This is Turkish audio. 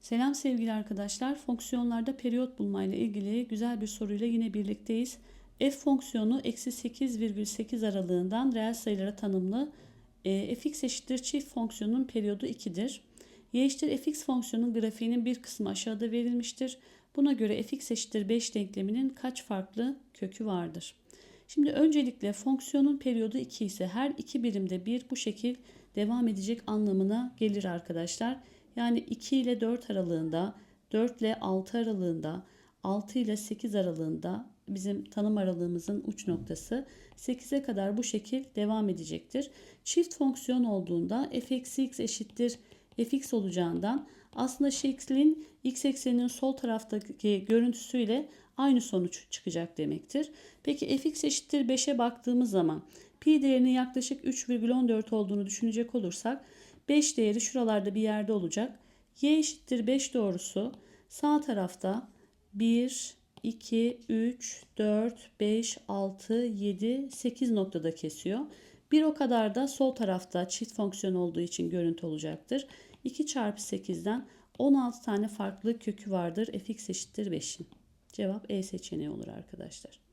Selam sevgili arkadaşlar. Fonksiyonlarda periyot bulmayla ilgili güzel bir soruyla yine birlikteyiz. f fonksiyonu eksi 8,8 aralığından reel sayılara tanımlı. E, fx eşittir çift fonksiyonun periyodu 2'dir. y eşittir fx fonksiyonun grafiğinin bir kısmı aşağıda verilmiştir. Buna göre fx eşittir 5 denkleminin kaç farklı kökü vardır? Şimdi öncelikle fonksiyonun periyodu 2 ise her iki birimde bir bu şekil devam edecek anlamına gelir arkadaşlar. Yani 2 ile 4 aralığında, 4 ile 6 aralığında, 6 ile 8 aralığında bizim tanım aralığımızın uç noktası 8'e kadar bu şekil devam edecektir. Çift fonksiyon olduğunda f eşittir fx olacağından aslında şeklin x ekseninin sol taraftaki görüntüsüyle aynı sonuç çıkacak demektir. Peki fx eşittir 5'e baktığımız zaman pi değerinin yaklaşık 3,14 olduğunu düşünecek olursak 5 değeri şuralarda bir yerde olacak. y eşittir 5 doğrusu sağ tarafta 1, 2, 3, 4, 5, 6, 7, 8 noktada kesiyor. Bir o kadar da sol tarafta çift fonksiyon olduğu için görüntü olacaktır. 2 çarpı 8'den 16 tane farklı kökü vardır. fx eşittir 5'in. Cevap E seçeneği olur arkadaşlar.